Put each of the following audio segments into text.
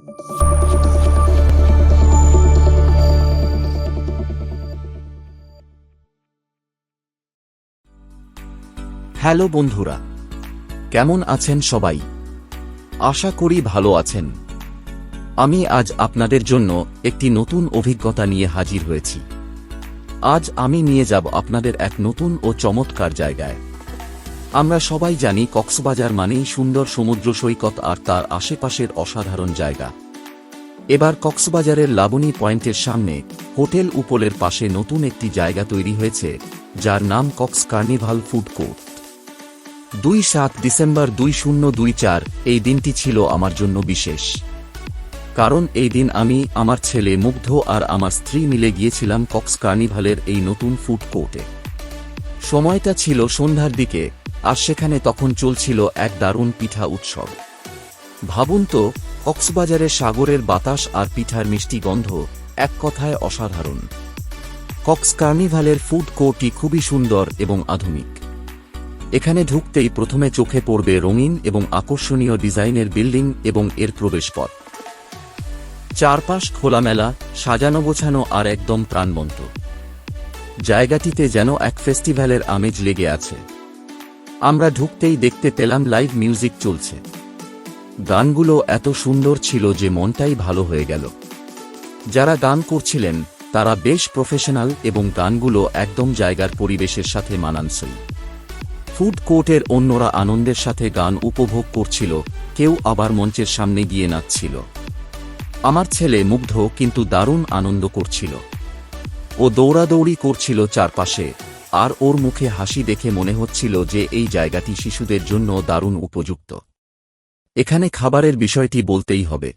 Hello বন্ধুরা, কেমন আছেন সবাই? আশা করি ভালো আছেন। আমি আজ আপনাদের জন্য একটি নতুন অভিজ্ঞতা নিয়ে হাজির হয়েছি। আজ আমি নিয়ে যাব আপনাদের এক নতুন ও চমৎকার জায়গায়। আমরা সবাই জানি কক্সবাজার মানেই সুন্দর সমুদ্র সৈকত আর তার আশেপাশের অসাধারণ জায়গা। এবার কক্সবাজারের লাবণী পয়েন্টের সামনে হোটেল উপলের পাশে নতুন একটি জায়গা তৈরি হয়েছে, যার নাম কক্স কার্নিভাল ফুড কোর্ট। দুই সাত ডিসেম্বর দুই শূন্য দুই চার এই দিনটি ছিল আমার জন্য বিশেষ। কারণ এই দিন আমি, আমার ছেলে মুগ্ধ আর আমার স্ত্রী মিলে গিয়েছিলাম কক্স কার্নিভালের এই নতুন ফুড কোর্টে। সময়টা ছিল সন্ধ্যার দিকে আর সেখানে তখন চলছিল এক দারুণ পিঠা উৎসব। ভাবুন তো, কক্সবাজারে সাগরের বাতাস আর পিঠার মিষ্টি গন্ধ এক কথায় অসাধারণ। কক্স কার্নিভালের ফুড কোর্টটি খুবই সুন্দর এবং আধুনিক। এখানে ঢুকতেই প্রথমে চোখে পড়বে রঙিন এবং আকর্ষণীয় ডিজাইনের বিল্ডিং এবং এর প্রবেশপথ। চারপাশ খোলামেলা, সাজানো গোছানো আর একদম প্রাণবন্ত। জায়গাটিতে যেন এক ফেস্টিভ্যালের আমেজ লেগে আছে। আমরা ঢুকতেই দেখতে পেলাম লাইভ মিউজিক চলছে। গানগুলো এত সুন্দর ছিল যে মনটাই ভালো হয়ে গেল। যারা গান করছিলেন, তারা বেশ প্রফেশনাল এবং গানগুলো একদম জায়গার পরিবেশের সাথে মানানসই। ফুড কোর্টের অন্যরা আনন্দের সাথে গান উপভোগ করছিল, কেউ আবার মঞ্চের সামনে গিয়ে নাচছিল। আমার ছেলে মুগ্ধ কিন্তু দারুণ আনন্দ করছিল। ও দৌড়াদৌড়ি করছিল চারপাশে। আর ওর মুখে হাসি দেখে মনে হচ্ছিল যে এই জায়গাটি শিশুদের জন্য দারুণ উপযুক্ত। এখানে খাবারের বিষয়টি বলতেই হবে।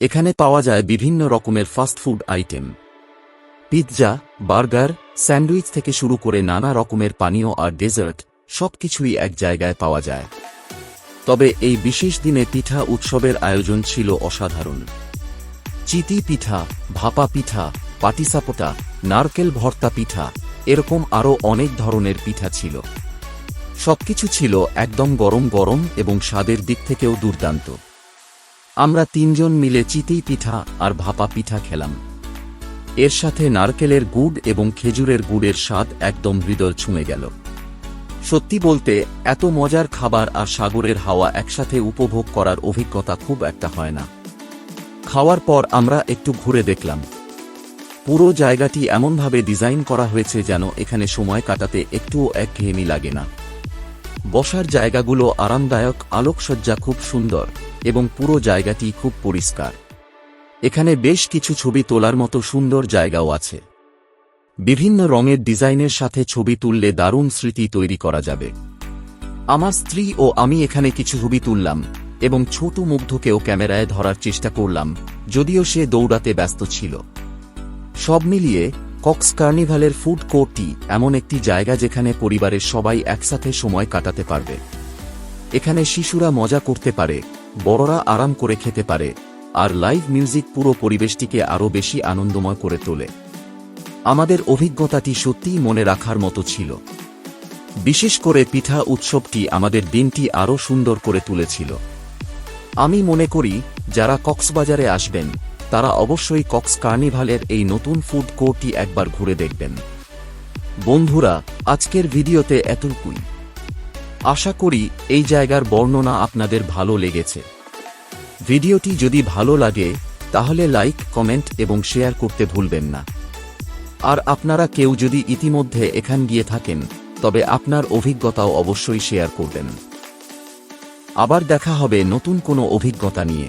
এখানে পাওয়া যায় বিভিন্ন রকমের fast food item pizza, burger, sandwich থেকে শুরু করে নানা রকমের পানীয় আর ডেজার্ট সবকিছুই এক জায়গায় পাওয়া যায়। তবে এই বিশেষ দিনে পিঠা উৎসবের আয়োজন ছিল অসাধারণ। চিতি পিঠা, ভাপা পিঠা, পাটিসাপোটা, নারকেল ভর্তা পিঠা এরকম আরও অনেক ধরনের পিঠা ছিল। সবকিছু ছিল একদম গরম গরম এবং স্বাদের দিক থেকেও দুর্দান্ত। আমরা তিনজন মিলে চিতেই পিঠা আর ভাপা পিঠা খেলাম। এর সাথে নারকেলের গুড় এবং খেজুরের গুড়ের স্বাদ একদম হৃদয় ছুঁয়ে গেল। সত্যি বলতে, এত মজার খাবার আর সাগরের হাওয়া একসাথে উপভোগ করার অভিজ্ঞতা খুব একটা হয় না। খাওয়ার পর আমরা একটু ঘুরে দেখলাম। পুরো জায়গাটি এমনভাবে ডিজাইন করা হয়েছে যেন এখানে সময় কাটাতে একটুও একঘেয়েমি লাগে না। বসার জায়গাগুলো আরামদায়ক, আলোকসজ্জা খুব সুন্দর এবং পুরো জায়গাটি খুব পরিষ্কার। এখানে বেশ কিছু ছবি তোলার মতো সুন্দর জায়গাও আছে। বিভিন্ন রঙের ডিজাইনের সাথে ছবি তুললে দারুণ স্মৃতি তৈরি করা যাবে। আমার স্ত্রী ও আমি এখানে কিছু ছবি তুললাম এবং ছোট মুগ্ধকেও ক্যামেরায় ধরার চেষ্টা করলাম, যদিও সে দৌড়াতে ব্যস্ত ছিল। সব মিলিয়ে কক্স কার্নিভালের ফুড কোর্টটি এমন একটি জায়গা যেখানে পরিবারের সবাই একসাথে সময় কাটাতে পারবে। এখানে শিশুরা মজা করতে পারে, বড়রা আরাম করে খেতে পারে, আর লাইভ মিউজিক পুরো পরিবেশটিকে আরও বেশি আনন্দময় করে তোলে। আমাদের অভিজ্ঞতাটি সত্যিই মনে রাখার মতো ছিল। বিশেষ করে পিঠা উৎসবটি আমাদের দিনটি আরও সুন্দর করে তুলেছিল। আমি মনে করি, যারা কক্সবাজারে আসবেন তারা অবশ্যই কক্স কার্নিভালের এই নতুন ফুড কোর্টটি একবার ঘুরে দেখবেন। বন্ধুরা, আজকের ভিডিওতে এতটুকুই। আশা করি এই জায়গার বর্ণনা আপনাদের ভালো লেগেছে। ভিডিওটি যদি ভালো লাগে, তাহলে লাইক, কমেন্ট এবং শেয়ার করতে ভুলবেন না। আর আপনারা কেউ যদি ইতিমধ্যে এখান গিয়ে থাকেন, তবে আপনার অভিজ্ঞতাও অবশ্যই শেয়ার করবেন। আবার দেখা হবে নতুন কোনো অভিজ্ঞতা নিয়ে।